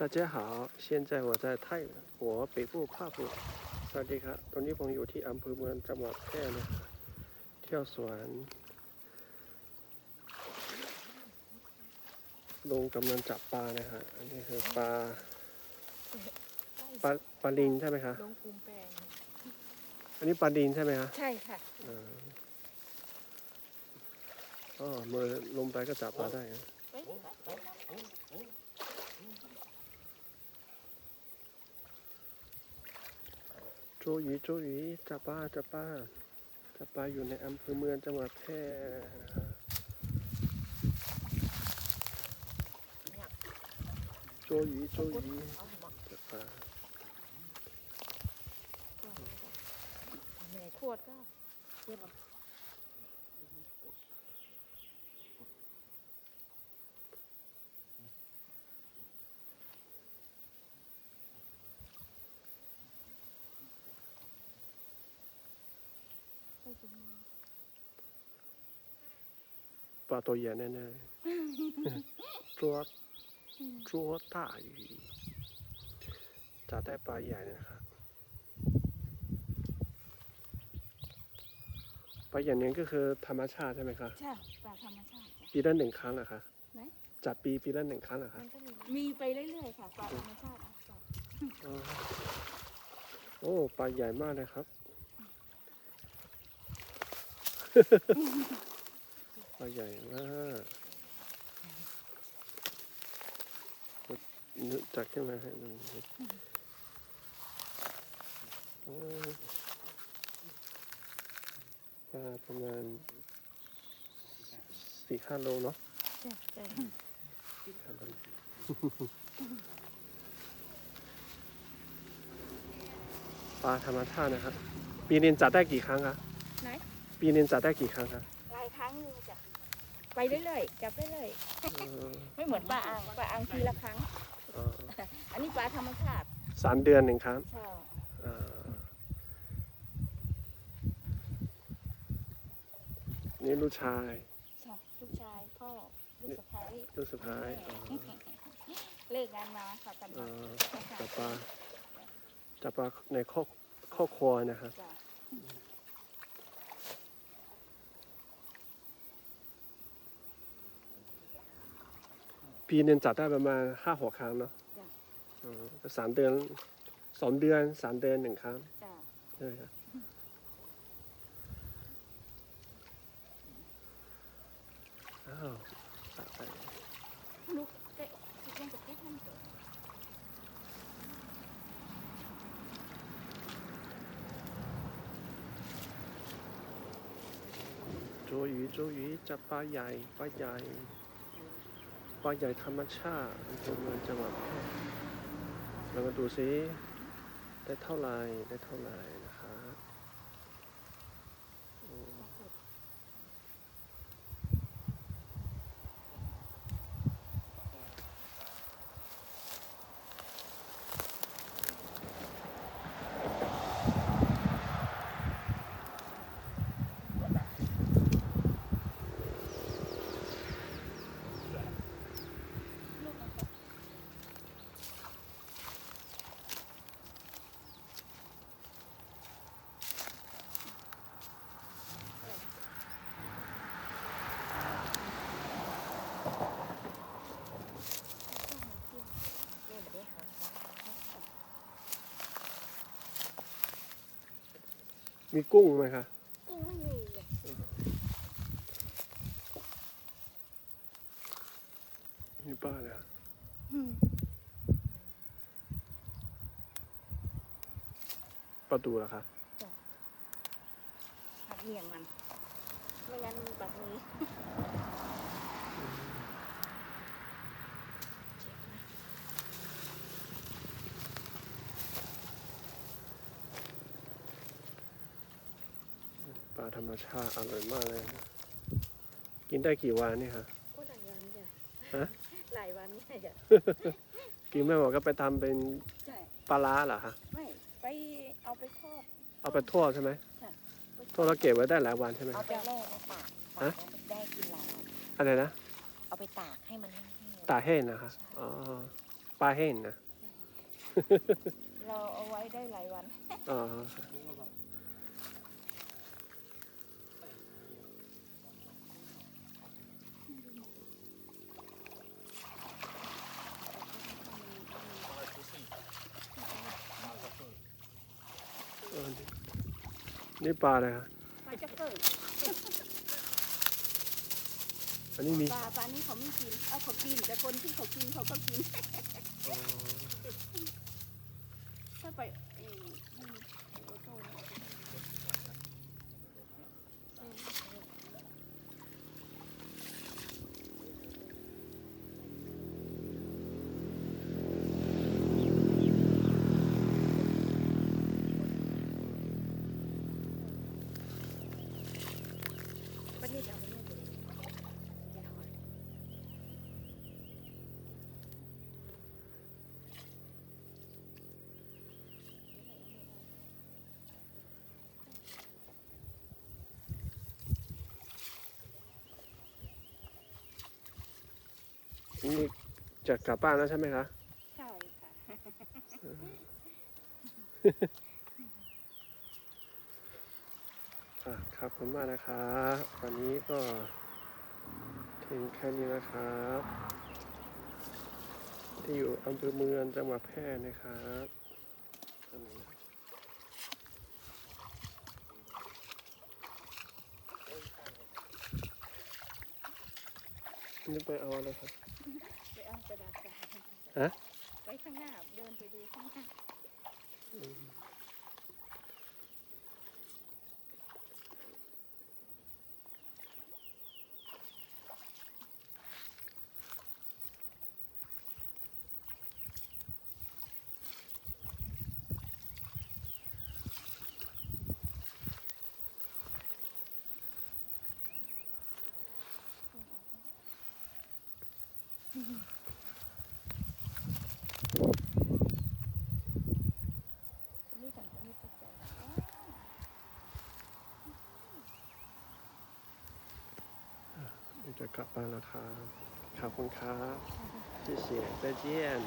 大家好，现在我在泰国北部帕布สวัสดีครับ ตอนนี้ผมอยู่ที่อำเภอเมืองจังหวัดแพร่นะครับเที่ยวสวนลุงกำลังจับปลานะฮะอันนี้คือปลาปลาปลาลินใช่ไหมคะ ลงภูมิแปลง อันนี้ปลาลินใช่ไหมคะ ใช่ค่ะ อ่าอ๋อมือลงไปก็จับปลาได้นะ ไปไปไป ไโจหยีโจหยีจับปลาจับปลาจับปลาอยู่ในอำเภอเมืองจังหวัดแพร่นะฮะโจหยีโจหยีเอาให้หมดจับปลาเหนื่อยขวดก็เรียบร้อยใช่จุ๊บมือ ปลาตัวใหญ่แน่ๆเลยจัวจัว大鱼จับได้ปลาใหญ่นะครับปลาอย่างนี้ก็คือธรรมชาติใช่ไหมคะใช่ปลาธรรมชาติจ้ะปีละหนึ่งครั้งเหรอคะไหนจัดปีปีละหนึ่งครั้งเหรอคะมันก็มีมีไปเรื่อยๆค่ะปลาธรรมชาติจ้ะอ๋อโอ้ปลาใหญ่มากเลยครับ ปลาใหญ่มากนึกจัดขึ้นมาให้ดูโอ้ปลาประมาณสี่ห้าโลเนาะปลาธรรมชาตินะครับปีนึงจัดได้กี่ครั้งคะไหน ปีนึงจัดได้กี่ครั้งคะหลายครั้งอยู่จ้ะไปเรื่อยๆจับเรื่อยเออๆไม่เหมือนปลาอ่างปลาอ่างทีละครั้งอ๋ออันนี้ปลาธรรมชาติสามเดือนหนึ่งครั้งใช่อ่านี่ลูกชายใช่ลูกชายพ่อลูกสะใภ้ลูกสุดท้ายอ๋อเลขงานมาค่ะกันอ่มาาจับปลาจับปลาในครอบครอบครัวนะครับจ้ะ ปีหนึงจัดได้ประมาณห้าหกครั้งเนาะจ้ะ อ๋อก็สามเดือนสองเดือนสามเดือนหนึ่งครั้งจ้ะใช่ครับอ้าวสะใจลูกเตะเล่นกับเตะมันเถอะโจหยีโจหยีจับปลาใหญ่ ปลาใหญ่ ปลาใหญ่ธรรมชาติอำเภอเมืองจังหวัดแพร่เรามาดูซิได้เท่าไหร่ได้เท่าไหร่นะครับ มีกุ้งไหมคะกุ้งไม่มีเลยมีปลาเนี่ยประตูเหรอคะหักเหนียงมัน ไม่งั้นมันปักนี้ ลาธรรมชาติอร่อยมากเลยนะกินได้กี่วันนี่คะก็หลายวันจ้ะฮะหลายวันเนี่ยจ้ะกินไม่หมดก็ไปทำเป็นใช่ปลาร้าเหรอคะไม่ไปเอาไปทอดเอาไปทอดใช่ไหมไปทอดแล้วเก็บไว้ได้หลายวันใช่ไหม เอาไปแล่ในตากตาฮะกแล้วมันได้กินหลายวันอะไรนะเอาไปตากให้มันแห้งๆตาแห้งนะคะอ๋อปปลาแห้งนะเราเอาไว้ได้หลายวัน อ๋อเอ นี่ปลาอะไรฮะปลาจะเกิดอันนี้มีปลาปลานี้เขาไม่กินเอาเขากินแต่คนที่เขากินเขาก็กินอ๋อถ้าไปเอ้นี่โตโต้เนี่ยเออ วันนี้จะเอาไปเนี่ยตัวนี้จะทอด นี่จะกลับบ้านแล้วใช่ไหมคะใช่ค่ะ อะครับผมมากนะครับวันนี้ก็ถึงแค่นี้นะครับ ที่อยู่อำเภอเมืองจังหวัดแพร่นะครับอันนี้นี่ไปเอาอะไรครับ ไปเอากระดาษกาฮะ ไปข้างหน้า เดินไปดูข้างหน้า นี่ก่อนจะไม่ตกใจนะ เดี๋ยวจะ กลับบ้านแล้วครับขอบคุณครับเชียร์เจียน